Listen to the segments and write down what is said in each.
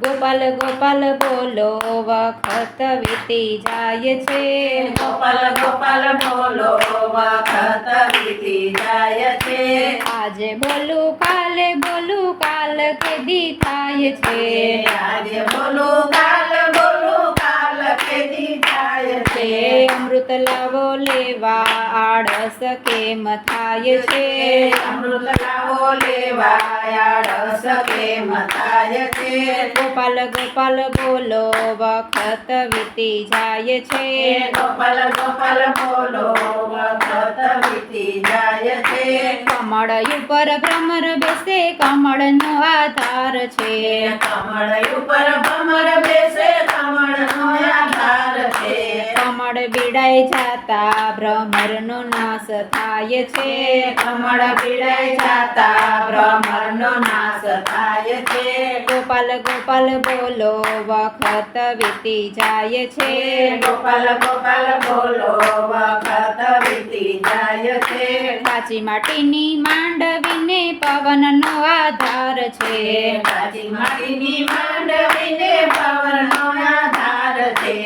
ગોપાલ ગોપાલ બોલો વખત વીતી જાય છે ગોપાલ ગોપાલ બોલો વખત વીતી જાય છે આજે બોલું કાલે બોલું કાલ કેદી થાય છે આજે બોલું કાલ છે અમૃત લાવો લેવા આળસ કેમ થાય છે? અમૃત લાવો લેવા આળસ કેમ થાય છે? ગોપાલ ગોપાલ બોલો વખત વીતી જાય છે. ગોપાલ ગોપાલ બોલો વખત વીતી જાય છે. કમળ ઉપર ભ્રમર બેસે કમળનો આધાર છે. કમળ ઉપર ભ્રમર બેસે કમળનો આધાર છે બીડાઈ જાતા ભ્રમરનો નાશ થાય છે. કમળ પીડાય જાતા ભ્રમરનો નાશ થાય છે. ગોપાલ ગોપાલ બોલો વખત વીતી જાય છે. ગોપાલ ગોપાલ બોલો વખત વીતી જાય છે. કાચી માટીની માંડવીને પવનનો આધાર છે. કાચી માટીની માંડવીને પવનનો આધાર છે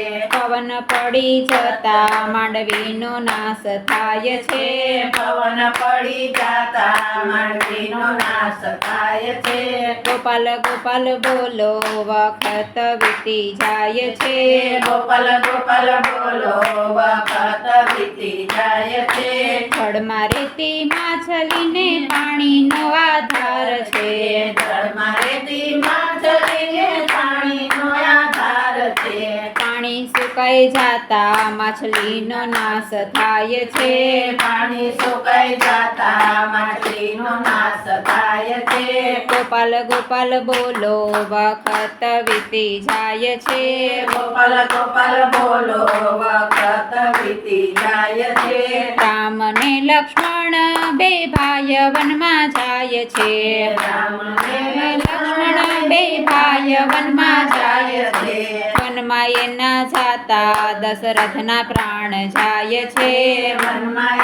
પવન પડી જતા માંડવીનો નાશ થાય છે. પવન પડી જતા માંડવીનો નાશ થાય છે. ગોપાલ ગોપાલ બોલો વખત વીતી જાય છે. ગોપાલ ગોપાલ બોલો વખત વીતી જાય છે. જળમાં રેતી માછલીને પાણીનો આધાર છે. જળમાં રેતી માછલીને પાણીનો આધાર છે પાણી સુકાઈ જાતા માછલીનો નાશ થાય છે. પાણી સુકાઈ જાતા માછલીનો નાશ થાય છે. ગોપાલ ગોપાલ બોલો વખત વીતી જાય છે. ગોપાલ ગોપાલ બોલો વખત વીતી જાય છે. રામ ને લક્ષ્મણ બે ભાઈ વનમાં જાય છે. રામ ને લક્ષ્મણ બે ભાઈ વનમાં જાય છે. વનમાં એના દશરથના પ્રાણ જાય છે મનમાં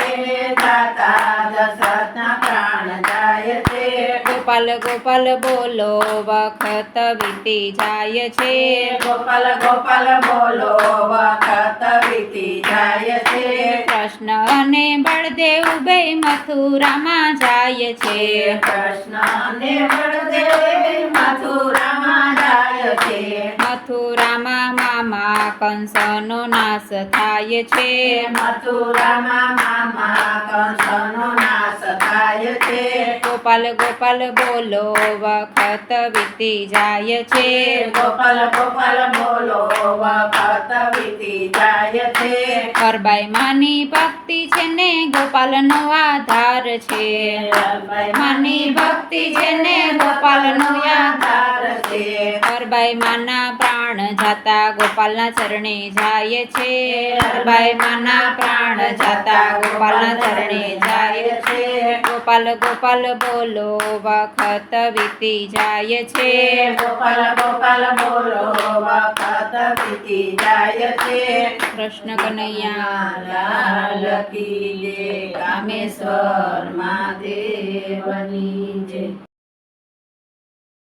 જાતા, દશરથના પ્રાણ જાય છે. ગોપાલ ગોપાલ બોલો, વખત વીતી જાય છે. ગોપાલ ગોપાલ બોલો વખત વીતી જાય છે કૃષ્ણ અને બળદેવ બે મથુરામાં જાય છે. કૃષ્ણ અને બળદેવ મથુરામાં કંસનો નાશ થાય છે. મથુરામાં મામા કંસનો નાશ થાય છે. ગોપાલ ગોપાલ બોલો વખત વીતી જાય છે. ગોપાલ ગોપાલ બોલો વખત વીતી જાય છે. ગરબાઈ માની ભક્તિ છે ને ગોપાલનો આધાર છે. માની ભક્તિ છે ને ગોપાલનો આધાર છે. ગરબાઈ માના પ્રાણ જાતા ગોપાલના ચરણે જાય છે. ગરબાઈ માના પ્રાણ જાતા ગોપાલના ચરણે જાય છે. ગોપાલ ગોપાલ બોલો વખત વીતી જાય છે. ગોપાલ ગોપાલ બોલો વખત વીતી જાય છે. કૃષ્ણ કનૈયા લાલ કી કામેશ્વર મહાદેવની જય.